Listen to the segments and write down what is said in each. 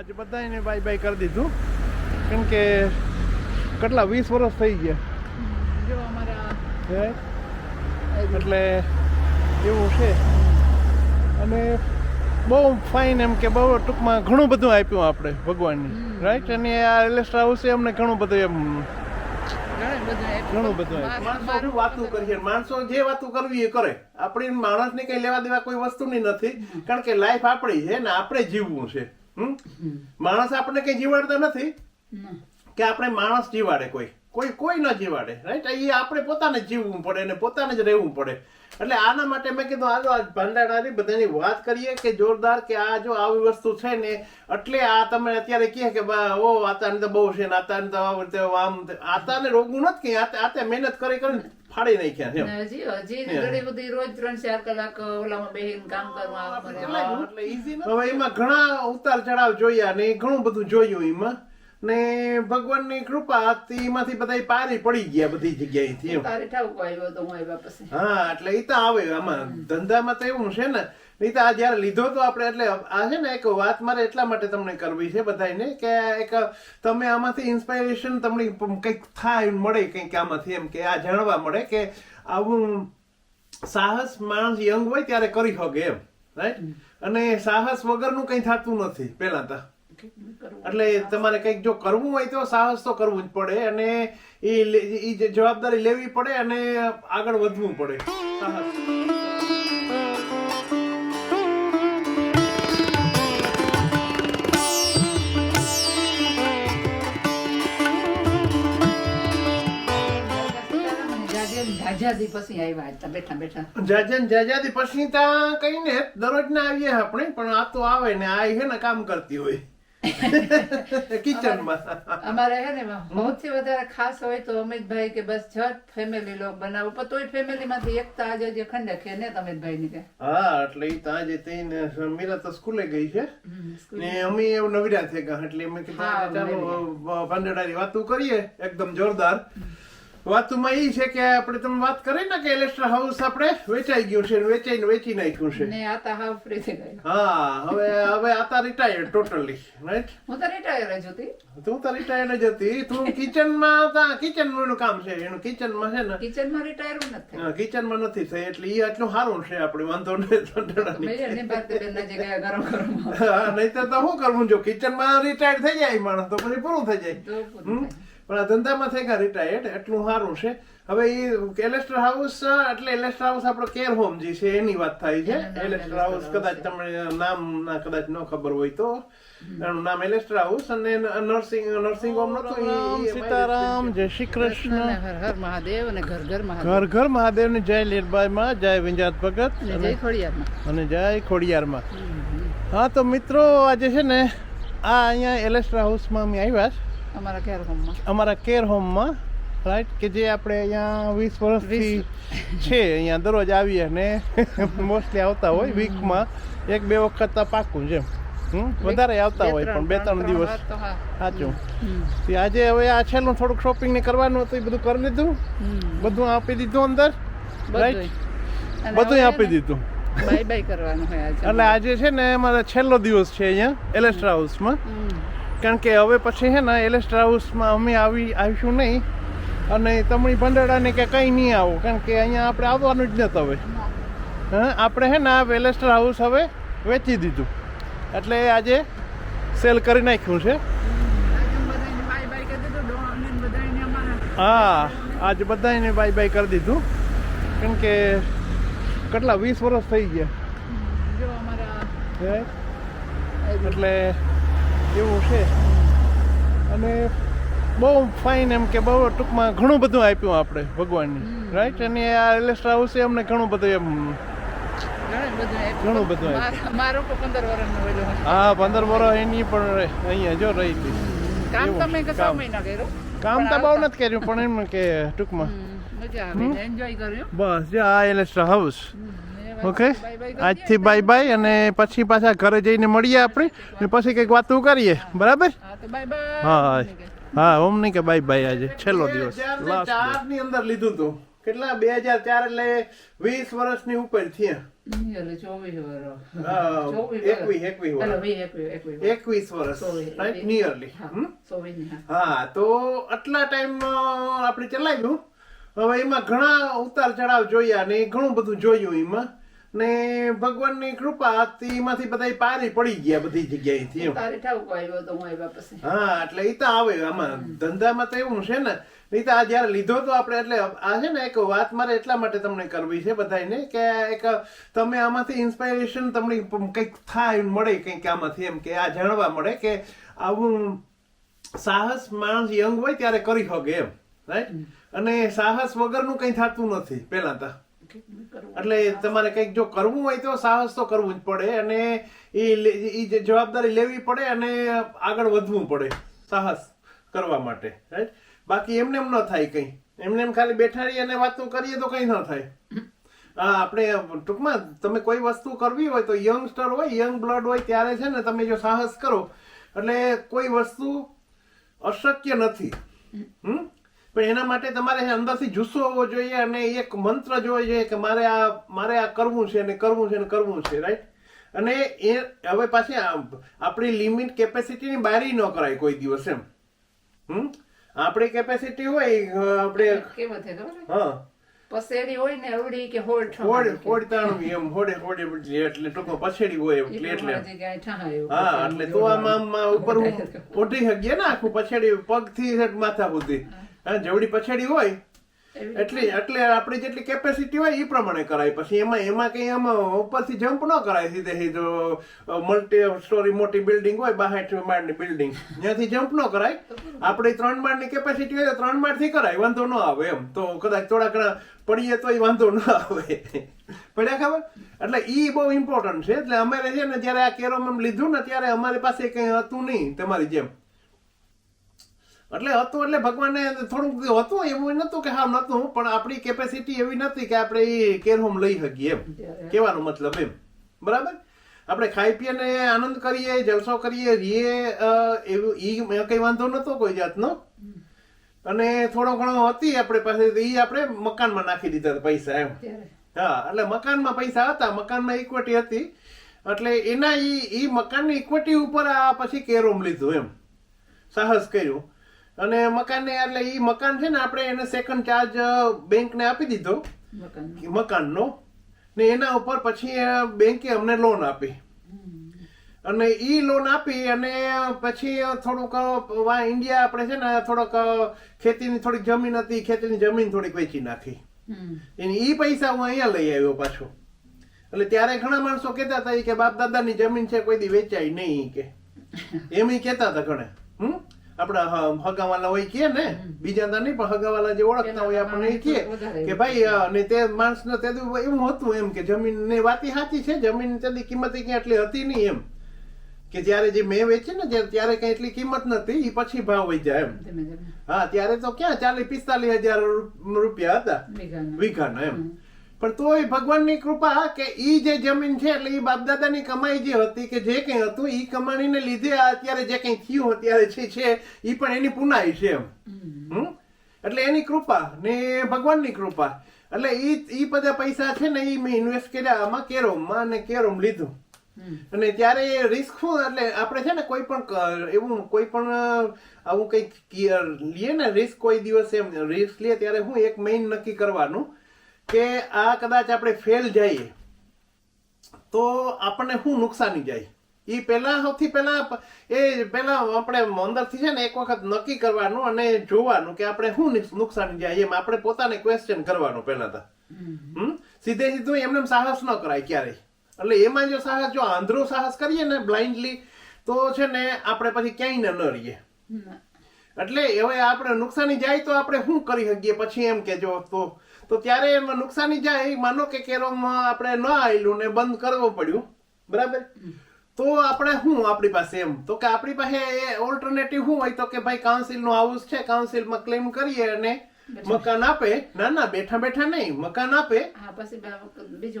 આજે બધાને bye bye કરી દીધું. કેમ કે કેટલા વીસ વર્ષ થઈ ગયા. જો અમારા હે? એટલે એવું છે. અને બહુ ફાઇન એમ કે બહુ ટૂંકમાં ઘણું બધું આપ્યું આપણે ભગવાનની રાઈટ અને આ એલેસ્ટ હાઉસે અમને ઘણું બધું એમ ઘણું બધું ઘણું બધું માણસો મારું વાતું કરીએ? માણસો જે વાતું કરવી એ કરે. આપણી માણસને કઈ લેવા દેવા કોઈ વસ્તુની નથી. કારણ કે લાઈફ આપણી છે ને આપણે જીવવું છે. માણસ આપણને કઈ જીવાડતા નથી? કે આપણે માણસ જીવાડે કોઈ? કોઈ કોઈ ન જીવાડે રાઈટ એ આપણે પોતાને જીવવું પડે અને પોતાને જ રહેવું પડે. એટલે આના માટે મેં કીધું આજો આજ ભાંડાડાની બધાની વાત કરીએ કે જોરદાર કે આ જો આવી વસ્તુ છે ને એટલે આ તમે અત્યારે કહે કે ઓ આતાને તો બહુ છે ને આતાને તો આવું આમ આતાને રોગવું નથી કે આતે મહેનત કરી કરીને ફાડી નાખ્યા છે હજી ઘણી બધી રોજ ત્રણ ચાર કલાક ઓલામાં બેહીને કામ કરવા એટલે હવે એમાં ઘણા ઉતાર ચડાવ જોયા ને ઘણું બધું જોયું એમાં. ને ભગવાનની કૃપા હતી એમાંથી બધા પારી પડી ગયા બધી જગ્યાએથી તારે ઠાવકો આવ્યો તો હું આવ્યા પછી. હા એટલે એ તો આવે આમાં ધંધામાં તો એવું છે ને. નહીં તો આ જયારે લીધો તો આપણે એટલે આ છે ને એક વાત મારે એટલા માટે તમને કરવી છે બધાને કે એક તમે આમાંથી ઇન્સ્પાયરેશન તમને કંઈક થાય મળે કંઈક આમાંથી એમ કે આ જાણવા મળે કે આવું સાહસ માણસ યંગ હોય ત્યારે કરી શકે એમ રાઈટ અને સાહસ વગરનું કંઈ થતું નથી પહેલાં તો. એટલે તમારે કંઈક જો કરવું હોય તો સાહસ તો કરવું જ પડે અને એ જવાબદારી લેવી પડે અને આગળ વધવું પડે. સાહસ. જાજાદી પછી આવ્યા હતા. બેઠા બેઠા. જાજન જાજાદી પછી ત્યાં કઈ ને દરરોજ ના આવીએ આપણે પણ આ તો આવે ને આ છે ને કામ કરતી હોય. કિચનમાં. અમારે હે ને સૌથી વધારે ખાસ હોય તો અમિતભાઈ કે બસ જટ ફેમિલી લોક બનાવો. પણ તોય ફેમિલી માંથી એકતા આજે જે ખંડે કે ને તો અમિતભાઈ ની કે? હા એટલે ઈ ત્યાં જે તેને મીરા તો સ્કૂલે ગઈ છે. ને અમે એવું નવરા થઈ ગયા એટલે અમે કીધું ચાલો ભાંડડાની વાતો કરીએ એકદમ જોરદાર. વાતુમાં એ છે કે આપણે તમે વાત કરી ને કે ઇલેક્ટ્રા હાઉસ આપણે વેચાઈ ગયું છે વેચાઈને વેચી નાખ્યું છે. ને આતા હાવ ફ્રી થઈ ગઈ હા હવે હવે આતા રિટાયર્ડ ટોટલી રાઈટ હું તો રિટાયર્ડ જ હતી. તું તો રિટાયર્ડ જ હતી. તું કિચનમાં તા કિચનનું કામ છે. એનું કિચનમાં છે ને કિચનમાં રિટાયર નથી કિચનમાં નથી થઈ. એટલે એ આટલું સારું છે આપણે વાંધો નહીં ધંધડાની. મેં ને ભારતીબેન ના જગ્યાએ ગરમ ગરમ હા નહીતર તો શું કરવું જો કિચનમાં રિટાયર્ડ થઈ જાય માણસ તો પછી પૂરું થઈ જાય? પણ આ ધંધામાં થઈ ગયા રિટાયર્ડ એટલું સારું છે. હવે એ એલેસ્ટર હાઉસ એટલે એલેસ્ટર હાઉસ આપણો કેર હોમ જે છે એની વાત થાય છે. એલેસ્ટર હાઉસ કદાચ તમને નામ ના કદાચ ન ખબર હોય તો. એનું નામ એલેસ્ટર હાઉસ અને નર્સિંગ નર્સિંગ હોમ નતું સીતારામ જય શ્રી કૃષ્ણ. હર હર મહાદેવ અને ઘર ઘર મહાદેવ. ઘર ઘર મહાદેવની જય લીરબાઈમાં જય વિંજાત ભગત ને અને જય ખોડિયારમાં. અને જય ખોડિયારમાં. હા તો મિત્રો આજે છે ને આ અહીંયા એલેસ્ટર હાઉસમાં અમે આવ્યા છે. અમારા કેર હોમમાં. અમારા કેર હોમમાં રાઈટ કે જે આપણે અહીંયા વીસ વર્ષથી છે અહીંયા દરરોજ આવીએ ને મોસ્ટલી આવતા હોય વીકમાં એક બે વખત પાકું જેમ વધારે આવતા હોય પણ બે ત્રણ દિવસ. સાચું. આજે હવે આ છેલ્લું થોડુંક શોપિંગ ને કરવાનું હતું એ બધું કરી દીધું બધું આપી દીધું અંદર રાઈટ. બધું આપી દીધું. બાય બાય કરવાનું હોય આજે. એટલે આજે છે ને અમારે છેલ્લો દિવસ છે અહીંયા એલેસ્ટ્રા હાઉસમાં. કારણ કે હવે પછી છે ને એલેસ્ટ્રા હાઉસમાં અમે આવી આવીશું નહીં. અને તમારી ભંડારાને કે કંઈ નહીં આવો કારણ કે અહીંયા આપણે આવવાનું જ નથી હવે. હા. આપણે છે ને આ વેલેસ્ટર હાઉસ હવે વેચી દીધું. એટલે આજે સેલ કરી નાખ્યું છે. હા આજે બધાને બાય બાય કરી દીધું. કેમ કે કેટલા વીસ વર્ષ થઈ ગયા. એટલે એવું છે. અને બહુ ફાઇન એમ કે બહુ ટૂંકમાં ઘણું બધું આપ્યું આપણે ભગવાનની રાઈટ અને આ એલેસ્ટ હાઉસે અમને ઘણું બધું એમ ઘણું બધું ઘણું બધું મારો પંદર વર્ષ હા પંદર વર્ષ એની પણ અહીંયા જો રહી હતી. કામ તમે કામ. મહિના કર્યું? કામ તો બહુ નથી કર્યું પણ એમ કે ટૂંકમાં. મજા આવી એન્જોય કર્યું. બસ જો આ એલેસ્ટ હાઉસ. ઓકે. આજથી બાય બાય અને પછી પાછા ઘરે જઈને મળીએ આપણે ને પછી કંઈક વાતો કરીએ. બરાબર? હા તો બાય બાય. હા હા. ઓમ નહીં કે બાય બાય આજે. છેલ્લો દિવસ. ચારની અંદર લીધું તું. કેટલા? બે હજાર ચાર એટલે વીસ વર્ષની ઉપર થયા. એકવીસ, વર્ષ. નિયરલી. હા તો આટલા ટાઈમ આપણે ચલાવ્યું. હવે એમાં ઘણા ઉતાર ચઢાવ જોયા ને ઘણું બધું જોયું એમાં. ને ભગવાનની કૃપા એમાંથી બધા પારી પડી ગયા બધી જગ્યાએથી તારે આવ્યો તો હું આવ્યા પછી. હા એટલે એ તો આવે આમાં ધંધામાં તો એવું છે ને. નહીં તો આ જયારે લીધો તો આપણે એટલે આ છે ને એક વાત મારે એટલા માટે તમને કરવી છે બધાને કે એક તમે આમાંથી ઇન્સ્પાયરેશન તમને કંઈક થાય મળે કંઈક આમાંથી એમ કે આ જાણવા મળે કે આવું સાહસ માણસ યંગ હોય ત્યારે કરી શકે એમ રાઈટ અને સાહસ વગરનું કંઈ થતું નથી પહેલાં તો? એટલે તમારે કંઈક જો કરવું હોય તો સાહસ તો કરવું જ પડે અને એ જવાબદારી લેવી પડે અને આગળ વધવું પડે સાહસ કરવા માટે રાઈટ બાકી એમને એમ ન થાય કંઈ. એમને એમ ખાલી બેઠા રહીએ અને વાતો કરીએ તો કંઈ ન થાય. હા આપણે ટૂંકમાં તમે કોઈ વસ્તુ કરવી હોય તો યંગસ્ટર હોય યંગ બ્લડ હોય ત્યારે છે ને તમે જો સાહસ કરો. એટલે કોઈ વસ્તુ અશક્ય નથી. હમ? પણ એના માટે તમારે અંદરથી જુસ્સો હોવો જોઈએ અને એક મંત્ર જોવો જોઈએ કે મારે આ મારે આ કરવું છે ને કરવું છે ને કરવું છે રાઈટ અને એ હવે પાછી આપણી લિમિટ કેપેસિટીની બારી ન કરાય કોઈ દિવસ એમ. હમ? આપણી કેપેસિટી હોય આપણે થાય છે? હા. પસેડી હોય ને અવડી કે હોડ હોડ હોડ તાણવી એમ હોડે હોડે એટલે ટૂંકમાં પછેડી હોય એમ એટલે એટલે. હા એટલે તો આમ ઉપર ઓઢી શકીએ ને આખું પછેડી પગથી માથા સુધી. હા જેવડી પછેડી હોય એટલી એટલે આપણી જેટલી કેપેસિટી હોય એ પ્રમાણે કરાય. પછી એમાં એમાં કઈ આમ ઉપરથી જમ્પ ન કરાય સીધે સીધો મલ્ટી સ્ટોરી મોટી બિલ્ડિંગ હોય બાસઠ માળની બિલ્ડિંગ ત્યાંથી જમ્પ ન કરાય. આપણે ત્રણ માળની કેપેસિટી હોય તો ત્રણ માળથી કરાય વાંધો ન આવે એમ. તો કદાચ થોડા ઘણા પડીએ તોય વાંધો ન આવે. પડ્યા ખબર? એટલે ઈ બહુ ઇમ્પોર્ટન્ટ છે. એટલે અમારે છે ને જ્યારે આ કેરોમ એમ લીધું ને ત્યારે અમારી પાસે કઈ હતું નહીં તમારી જેમ. એટલે હતું એટલે ભગવાને થોડુંક હતું એવું નતું કે હા નતું પણ આપણી કેપેસિટી એવી નથી કે આપણે એ કેર હોમ લઈ શકીએ એમ. કહેવાનો મતલબ એમ. બરાબર? આપણે ખાઈ પીએ ને આનંદ કરીએ જલસો કરીએ રીએ એવું એ કઈ વાંધો નતો કોઈ જાતનો. અને થોડો ઘણો હતી આપણે પાસે એ આપણે મકાનમાં નાખી દીધા હતા પૈસા એમ. હા એટલે મકાનમાં પૈસા હતા મકાનમાં ઇક્વિટી હતી. એટલે એના એ ઈ મકાનની ઇક્વિટી ઉપર આ પછી કેરોમ લીધું એમ. સાહસ કર્યું. અને મકાનને એટલે એ મકાન છે ને આપણે એને સેકન્ડ ચાર્જ બેંકને આપી દીધો. મકાન મકાનનો. ને એના ઉપર પછી બેંકે અમને લોન આપી. અને એ લોન આપી અને પછી થોડુંક વા ઇન્ડિયા આપણે છે ને થોડોક ખેતીની થોડીક જમીન હતી ખેતીની જમીન થોડીક વેચી નાખી. એની ઈ પૈસા હું અહીંયા લઈ આવ્યો પાછો. એટલે ત્યારે ઘણા માણસો કહેતા હતા કે બાપ દાદાની જમીન છે કોઈ દી વેચાય નહીં કે. એમ કહેતા હતા ઘણા. હમ? આપણા હગાવાલા હોય કે ને બીજા અંદર નહીં પણ હગાવાલા જે ઓળખતા હોય આપણને ઈ કહે કે ભાઈ અને તે માણસને તે એવું હતું એમ કે જમીન ને વાતી સાચી છે જમીન તેની કિંમત ક્યાં એટલી હતી નહીં એમ. કે જ્યારે જે મેં વેચી ને ત્યારે કઈ એટલી કિંમત નથી એ પછી ભાવ વહી જાય એમ હા ત્યારે તો ક્યાં ચાલીસ પિસ્તાલીસ હજાર રૂપિયા હતા. વીઘાના. એમ. પણ તોય ભગવાનની કૃપા કે ઈ જે જમીન છે એટલે ઈ બાપદાદાની કમાઈ જે હતી કે જે કંઈ હતું ઈ કમાણીને લીધે અત્યારે જે કંઈ થયું અત્યારે છે છે ઈ પણ એની પુનાઈ છે એમ? એટલે એની કૃપા ને ભગવાનની કૃપા. એટલે ઈ ઈ બધા પૈસા છે ને ઈ મેં ઇન્વેસ્ટ કર્યા આમાં કેરોમમાં અને કેરોમ લીધું. અને ત્યારે રિસ્ક શું એટલે આપણે છે ને કોઈ પણ એવું કોઈ પણ આવું કંઈક લઈએ ને રિસ્ક કોઈ દિવસ એમ રિસ્ક લઈએ ત્યારે હું એક મેઇન નક્કી કરવાનું. કે આ કદાચ આપણે ફેલ જઈએ તો આપણને શું નુકસાની જાય? એ પહેલા સૌથી પહેલા એ પહેલા આપણે અંદરથી છે ને એક વખત નક્કી કરવાનું અને જોવાનું કે આપણે શું નુકસાની જાય એમ આપણે પોતાને ક્વેશ્ચન કરવાનું પહેલા તો. હમ. સીધે સીધું એમને એમ સાહસ ન કરાય ક્યારેય. એટલે એમાં જો સાહસ જો આંધળો સાહસ કરીએ ને બ્લાઇન્ડલી તો છે ને આપણે પછી ક્યાંય ન રહીએ. એટલે હવે આપણે નુકસાની જાય તો આપણે શું કરી શકીએ? પછી એમ કે જો તો તો ત્યારે એમાં નુકસાની જાય માનો કે કેરમમાં આપણે ન આવેલું ને બંધ કરવું પડ્યું. બરાબર? તો આપણે શું આપણી પાસે એમ? તો કે આપણી પાસે એ ઓલ્ટરનેટિવ શું હોય? તો કે ભાઈ કાઉન્સિલનું હાઉસ છે કાઉન્સિલમાં ક્લેમ કરીએ અને મકાન આપે. ના ના બેઠા બેઠા નહીં. મકાન આપે.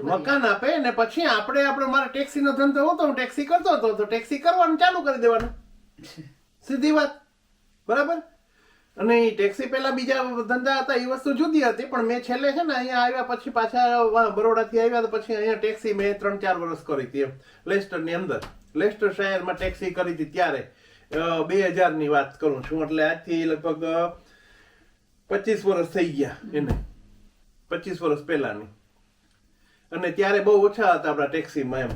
મકાન આપે ને પછી આપણે આપણે મારે ટેક્સી નો ધંધો હતો હું ટેક્સી કરતો હતો તો ટેક્સી કરવાનું ચાલુ કરી દેવાનું. સીધી વાત. બરાબર? અને એ ટેક્સી પહેલાં બીજા ધંધા હતા એ વસ્તુ જુદી હતી પણ મેં છેલ્લે છે ને અહીંયા આવ્યા પછી પાછા બરોડાથી આવ્યા તો પછી અહીંયા ટેક્સી મેં ત્રણ ચાર વર્ષ કરી હતી એમ. લેસ્ટરની અંદર. લેસ્ટર શહેરમાં ટેક્સી કરી હતી ત્યારે. બે હજારની વાત કરું છું એટલે આજથી લગભગ પચીસ વર્ષ થઈ ગયા એને. પચીસ વર્ષ પહેલાની. અને ત્યારે બહુ ઓછા હતા આપણા ટેક્સીમાં એમ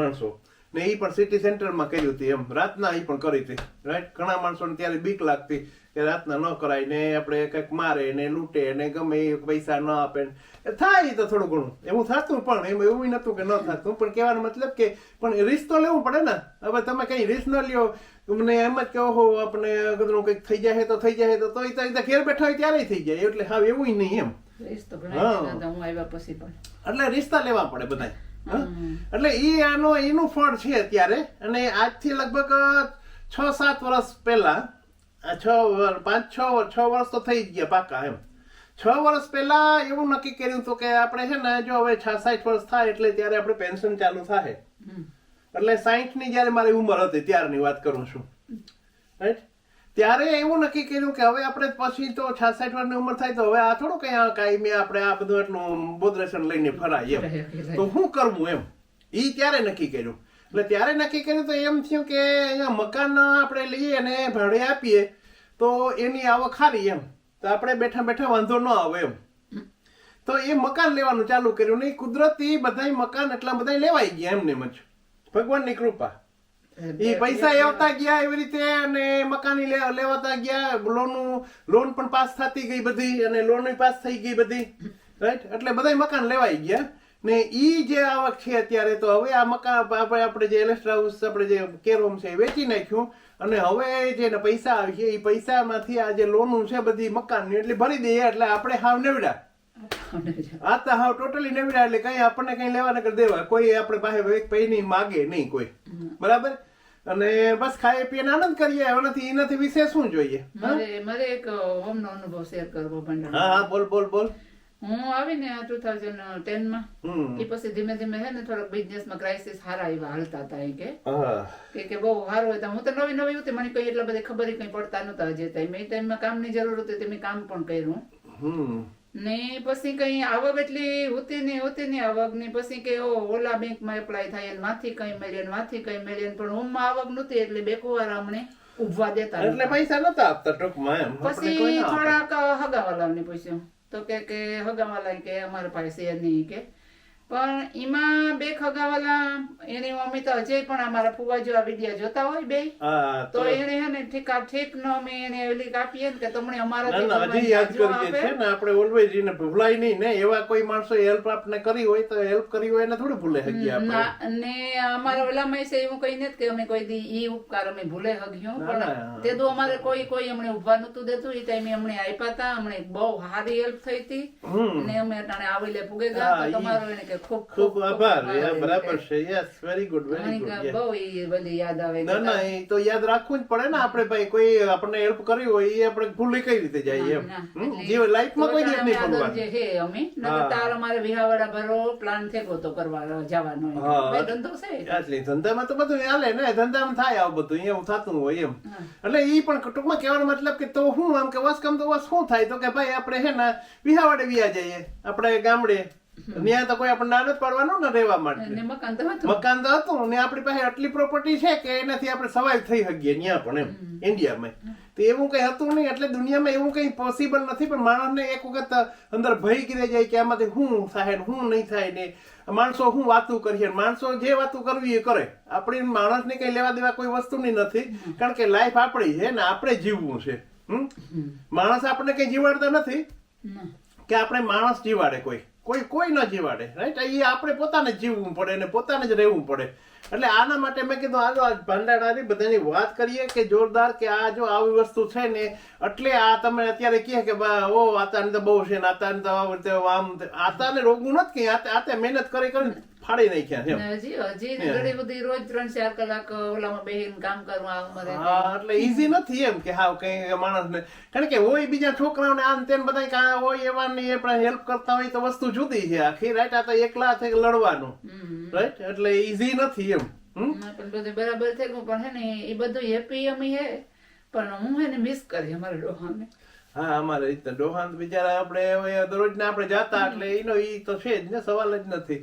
માણસો. ને એ પણ સિટી સેન્ટરમાં કર્યું હતી એમ. રાતના એ પણ કરી હતી. રાઈટ ઘણા માણસોને ત્યારે બીક લાગતી. કે રાતના ન કરાય ને આપણે કંઈક મારે ને લૂંટે ને ગમે એ પૈસા ન આપે ને. થાય તો થોડું ઘણું. એવું થતું પણ એમ એવું નતું કે ન થતું. પણ કહેવાનો મતલબ કે પણ રિસ્ક તો લેવું પડે ને. હવે તમે કઈ રિસ્ક ન લ્યો. તમને એમ જ કહો હો આપણે અગરનું કંઈક થઈ જાય તો થઈ જાય તો તો ઘેર બેઠા હોય ત્યારે થઈ જાય. એટલે હા એવું નહીં એમ. એટલે રિસ્તા લેવા પડે બધા એટલે એ આનો એનું ફળ છે અત્યારે. અને આજથી લગભગ છ સાત વર્ષ પહેલા છ પાંચ છ છ વર્ષ તો થઈ ગયા પાકા એમ છ વર્ષ પહેલા એવું નક્કી કર્યું હતું કે આપણે છે ને જો હવે છ સાઠ વર્ષ થાય એટલે ત્યારે આપણે પેન્શન ચાલુ થાય. એટલે સાહીઠની જયારે મારી ઉંમર હતી ત્યારની વાત કરું છું રાઈટ ત્યારે એવું નક્કી કર્યું કે હવે આપણે પછી તો છાસઠ વર્ષની ઉંમર થાય તો હવે આ થોડું કઈ આ કાયમી આપણે આ બધું એટલું બોધરેશન લઈને ફરાય એમ તો શું કરવું એમ એ ત્યારે નક્કી કર્યું એટલે ત્યારે નક્કી કર્યું તો એમ થયું કે અહીંયા મકાન આપણે લઈએ અને ભાડે આપીએ તો એની આવક સારી એમ. તો આપણે બેઠા બેઠા વાંધો ન આવે એમ. તો એ મકાન લેવાનું ચાલુ કર્યું ને કુદરતી બધાય મકાન એટલા બધા લેવાઈ ગયા એમને મજ ભગવાનની કૃપા. એ પૈસા આવતા ગયા એવી રીતે અને મકાની લેવાતા ગયા લોન લોન પણ પાસ થતી ગઈ બધી અને લોન પાસ થઈ ગઈ બધી. રાઈટ એટલે બધા મકાન લેવાઈ ગયા. ને ઈ જે આવક છે અત્યારે તો હવે આ મકાન આપણે આપણે જે એલેસ્ટર હાઉસ આપણે જે કેરોમ છે એ વેચી નાખ્યું. અને હવે જે પૈસા આવે છે એ પૈસામાંથી આ જે લોનું છે બધી મકાનની એટલે ભરી દઈએ એટલે આપણે હાવ નેવડા આ તો હાવ ટોટલી નેવડા એટલે કઈ આપણને કઈ લેવા નકર દેવા. કોઈ આપણે પાસે એક પૈની માગે નહીં કોઈ. બરાબર? અને બસ ખાઈ પીને આનંદ કરીએ. એનાથી એનાથી વિશે શું જોઈએ? મારે મારે એક હોમનો અનુભવ શેર કરવો હા હા બોલ બોલ બોલ. હું આવીને ટુ થાઉઝન્ડ ટેનમાં એ પછી ધીમે ધીમે હે ને થોડોક બિઝનેસમાં ક્રાઇસિસ સારા એવા હાલતા હતા એ કે. કે કે બહુ સારું હતા હું તો નવી નવી હતી મને કઈ એટલા બધા ખબર કઈ પડતા નતા હજી ટાઈમ એ ટાઈમમાં કામની જરૂર હતી તે મેં કામ પણ કર્યું. ને પછી કઈ આવક એટલી હોતી નહીં હોતી નહીં આવક ને પછી કે ઓ ઓલા બેંકમાં એપ્લાય થાય માથી કઈ મળે ને માથી કઈ મળે પણ હોમમાં આવક નહોતી એટલે બેકવાર અમને ઉભવા દેતા એટલે પૈસા નતા આપતા ટૂંકમાં પછી. થોડાક હગાવાલાને પૂછ્યું. તો કે કે હગાવાલા કે અમારા પાસે નહીં કે. પણ એમાં બે હગાવાલા એની મમ્મી તો હજે પણ અમારા ફુવા જો આ વિડિયા જોતા હોય બે તો એને હે ને ઠીક ઠીક નો અમે એને એલી કાપીએ ને કે તમને અમારા હજી યાદ કરીએ છે ને આપણે ઓલવેઝ એને ભૂલાય નહીં ને એવા કોઈ માણસો હેલ્પ આપને કરી હોય તો હેલ્પ કરી હોય એને થોડી ભૂલે હગી આપણે. ને અમારા ઓલામાં છે એવું કઈ નથી કે અમે કોઈ દી ઈ ઉપકાર અમે ભૂલે હગ્યો પણ તે તો અમારે કોઈ કોઈ અમને ઊભા નતું દેતું એ ટાઈમે અમને આપ્યા હતા અમને બહુ સારી હેલ્પ થઈ હતી ને અમે અટાણે આવી લે ગયા તો તમારો એને કે ખૂબ ખૂબ આભાર બરાબર છે yes. Very good very good બહુ એ બધી યાદ આવે ના ના એ તો યાદ રાખવું જ પડે ને આપણે ભાઈ કોઈ આપણને હેલ્પ કરી હોય એ આપણે ભૂલી કઈ રીતે જાય એમ. એટલે લાઈફમાં કોઈ દિવસ નહીં ભૂલવાનું. જે હે અમે નકર તાર અમારે વિહાવાડા ભરો પ્લાન થેગો તો કરવા જવાનો હા. ભાઈ ધંધો છે? એટલે ધંધામાં તો બધું હાલે ને ધંધામાં થાય આવું બધું એવું થતું હોય એમ. એટલે ઈ પણ ટૂંકમાં કહેવાનો મતલબ કે તો હું આમ કે વસ કમ તો વસ શું થાય? તો કે ભાઈ આપણે છે ને વિહાવાડે વિયા જઈએ આપણે ગામડે. ત્યાં તો કોઈ આપણને ના પડવાનું ને રહેવા માટે મકાન તો હતું. ને આપણી પાસે આટલી પ્રોપર્ટી છે કે એનાથી આપણે સવાલ થઈ શકીએ ત્યાં પણ એમ ઇન્ડિયામાં. તો એવું કઈ હતું નહીં એટલે દુનિયામાં એવું કઈ પોસિબલ નથી પણ માણસને એક વખત અંદર ભય ગીરે જાય કે આમાંથી શું થાય ને શું નહીં થાય ને માણસો શું વાતું કરીએ માણસો જે વાતું કરવી એ કરે. આપણી માણસને કઈ લેવા દેવા કોઈ વસ્તુની નથી કારણ કે લાઈફ આપણી છે ને આપણે જીવવું છે. માણસ આપણને કઈ જીવાડતા નથી કે આપણે માણસ જીવાડે કોઈ. કોઈ કોઈ ન જીવાડે રાઈટ એ આપણે પોતાને જીવવું પડે અને પોતાને જ રહેવું પડે. એટલે આના માટે મેં કીધું આજો આજ ભાંડારાની બધાની વાત કરીએ કે જોરદાર કે આ જો આવી વસ્તુ છે ને, એટલે આ તમે અત્યારે કહે કે ઓ, આતાને તો બહુ છે ને, આતાને તો આમ, આતાને રોગવું નથી કે આતે મહેનત કરી કરીને ફાડી નાખ્યા હજી હજી ઘણી બધી રોજ ત્રણ ચાર કલાક ઓલામાં બેહીને કામ કરવું આ ઉંમરે એટલે ઈઝી નથી એમ કે હા કઈ માણસને. કારણ કે હોય બીજા છોકરાઓને આમ તેમ બધા કા હોય એવા ને એ પણ હેલ્પ કરતા હોય તો વસ્તુ જુદી છે. આખી રાઈટ આ તો એકલા થઈ લડવાનું. રાઈટ એટલે ઈઝી નથી એમ. પણ બધું બરાબર થઈ ગયું પણ હે ને એ બધું હેપી અમે હે પણ હું એને મિસ કરી અમારા ડોહાને. હા અમારે રીતે ડોહાન બિચારા આપણે દરરોજ ને આપણે જાતા એટલે એનો ઈ તો છે જ ને સવાલ જ નથી.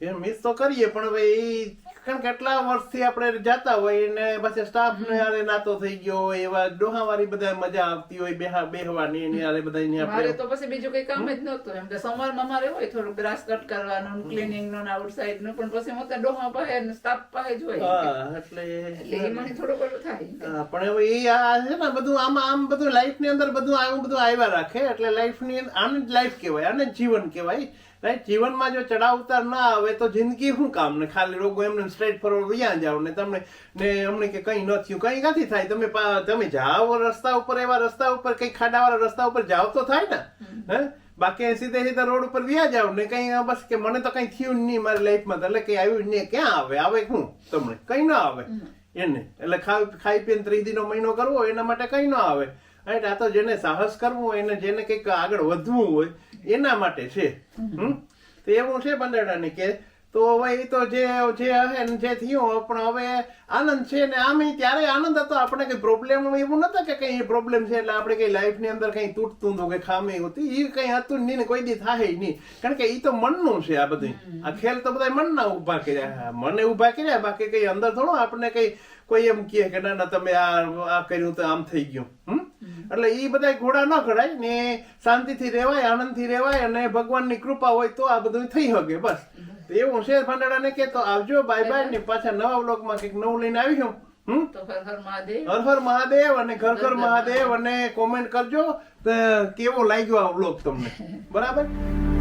એ મિસ તો કરીએ પણ હવે ઈ કારણ કે કેટલા વર્ષથી આપણે જાતા હોય ને પછી સ્ટાફ ને યારે નાતો થઈ ગયો હોય એવા ડોહાવાળી બધા મજા આવતી હોય બેહા બેહવાની એની યારે બધા મારે આપણે તો પછી બીજું કઈ કામ જ નહોતું. એમ કે સમારમાં મારે હોય થોડું ગ્રાસ કટ કરવાનું ક્લિનિંગનું આઉટસાઇડનું પણ પછી હું તો ડોહા પાસે ને સ્ટાફ પાસે જ હોય. હા એટલે એટલે એ મને થોડું ઘણું થાય. પણ હવે એ આ છે ને બધું આમાં આમ બધું લાઈફની અંદર બધું આવું બધું આવ્યા રાખે એટલે લાઈફની આને જ લાઈફ કહેવાય આને જીવન કહેવાય. રાઈટ જીવનમાં જો ચડાવ ઉતાર ના આવે તો જિંદગી શું કામ? ને ખાલી રોગો એમને સ્ટ્રેટ ફોરવર્ડ વ્યાં જાઓ ને તમને ને અમને કે કઈ ન થયું કંઈ નથી થાય. તમે તમે જાઓ રસ્તા ઉપર એવા રસ્તા ઉપર કંઈ ખાડાવાળા રસ્તા ઉપર જાવ તો થાય ને. હે? બાકી સીધે સીધા રોડ ઉપર વ્યા જાવ ને કઈ બસ કે મને તો કંઈ થયું નહીં મારી લાઈફમાં એટલે કંઈ આવ્યું નહીં. ક્યાં આવે? આવે શું? તમને કંઈ ના આવે. એને. એટલે ખાઈ ખાઈ પીને ત્રીજીનો મહિનો કરવો એના માટે કંઈ ન આવે. રાઈટ આ તો જેને સાહસ કરવું હોય એને જેને કંઈક આગળ વધવું હોય એના માટે છે. તો એવું છે બંદડાની કે તો હવે એ તો જે જે હે ને જે થયું, પણ હવે આનંદ છે ને આમ ત્યારે આનંદ હતો. આપણે કઈ પ્રોબ્લેમ એવું નતા કે કઈ પ્રોબ્લેમ છે એટલે આપણે કઈ લાઈફની અંદર કઈ તૂટતું હતું કે ખામી હતી. એ કઈ હતું નહીં ને કોઈ દી થાય નહીં. કારણ કે એ તો મનનું છે આ બધું આ ખેલ તો બધા મનના ઊભા કર્યા. મને ઊભા કર્યા, બાકી કઈ અંદર થોડો આપણે કઈ કોઈ એમ કહે કે ના ના તમે આ આ કર્યું તો આમ થઈ ગયું. હમ? એટલે એ બધા ઘોડા ન કરાય ને શાંતિથી રહેવાય આનંદથી રહેવાય અને ભગવાનની કૃપા હોય તો આ બધું થઈ શકે બસ. એવું એવું છે ભાંડાડાને કે તો આવજો બાય બાય ને પાછા નવા બ્લોગમાં કંઈક નવું લઈને આવી હમ? હર હર મહાદેવ. હર હર મહાદેવ અને ઘર ઘર મહાદેવ અને કોમેન્ટ કરજો કેવો લાગ્યો આ બ્લોગ તમને? બરાબર?